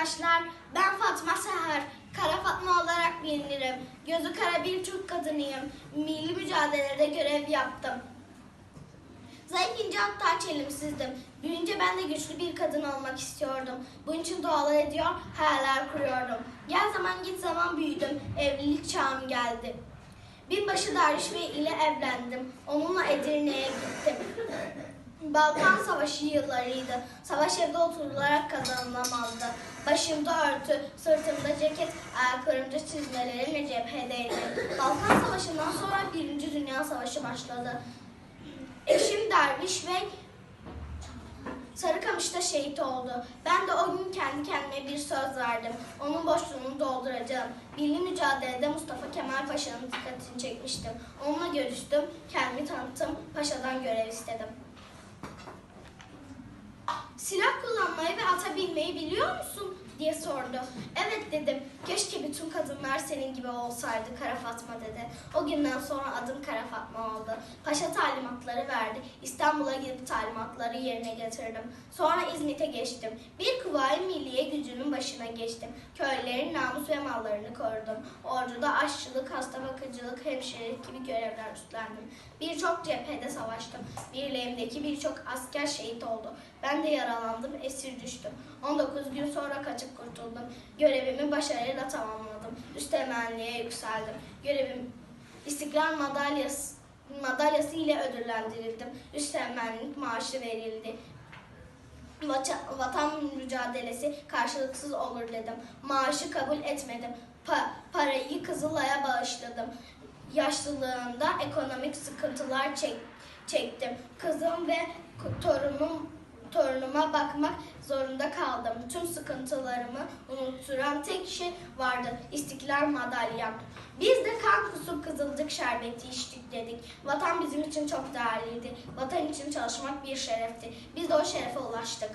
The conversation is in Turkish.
arkadaşlar. Ben Fatma Seher. Kara Fatma olarak bilinirim. Gözü kara bir Türk kadınıyım. Milli mücadelede görev yaptım. Zayıf ince hatta çelimsizdim. Büyünce ben de güçlü bir kadın olmak istiyordum. Bunun için dualar ediyor, hayaller kuruyordum. Gel zaman git zaman büyüdüm. Evlilik çağım geldi. Binbaşı Derviş Bey ile evlendim. Onunla Edirne'ye gittim. Balkan Savaşı yıllarıydı. Savaş evde oturularak kazanılamazdı. Başımda örtü, sırtımda ceket, ayaklarımda çizmelerimle cephedeydim. Balkan Savaşı'ndan sonra Birinci Dünya Savaşı başladı. Eşim Derviş Bey Sarıkamış'ta şehit oldu. Ben de o gün kendi kendime bir söz verdim. Onun boşluğunu dolduracağım. Milli mücadelede Mustafa Kemal Paşa'nın dikkatini çekmiştim. Onunla görüştüm, kendimi tanıttım, paşadan görev istedim. Silah kullanmayı ve ata binmeyi biliyor musun? Diye sordu. Evet dedim. Keşke bütün kadınlar senin gibi olsaydı Kara Fatma dedi. O günden sonra adım Kara Fatma oldu. Paşa talimatları verdi. İstanbul'a gidip talimatları yerine getirdim. Sonra İzmit'e geçtim. Bir kuvayi milliye gücünün başına geçtim. Köylülerin namus ve mallarını korudum. Orduda aşçılık, hasta bakıcılık, hemşirelik gibi görevler üstlendim. Birçok cephede savaştım. Birliğimdeki birçok asker şehit oldu. Ben de yaralandım, esir düştüm. 19 gün sonra kaçıp kurtuldum. Görevimi başarıyla tamamladım. Üsteğmenliğe yükseldim. Görevim İstiklal Madalyası madalyası ile ödüllendirildim. Üsteğmenlik maaşı verildi. Vata- vatan mücadelesi karşılıksız olur dedim. Maaşı kabul etmedim. Pa- parayı Kızılay'a bağışladım. Yaşlılığımda ekonomik sıkıntılar çek- çektim. Kızım ve torunum torunuma bakmak zorunda kaldım. Tüm sıkıntılarımı unutturan tek şey vardı. İstiklal madalyam. Biz de kan kusup kızılcık şerbeti içtik dedik. Vatan bizim için çok değerliydi. Vatan için çalışmak bir şerefti. Biz de o şerefe ulaştık.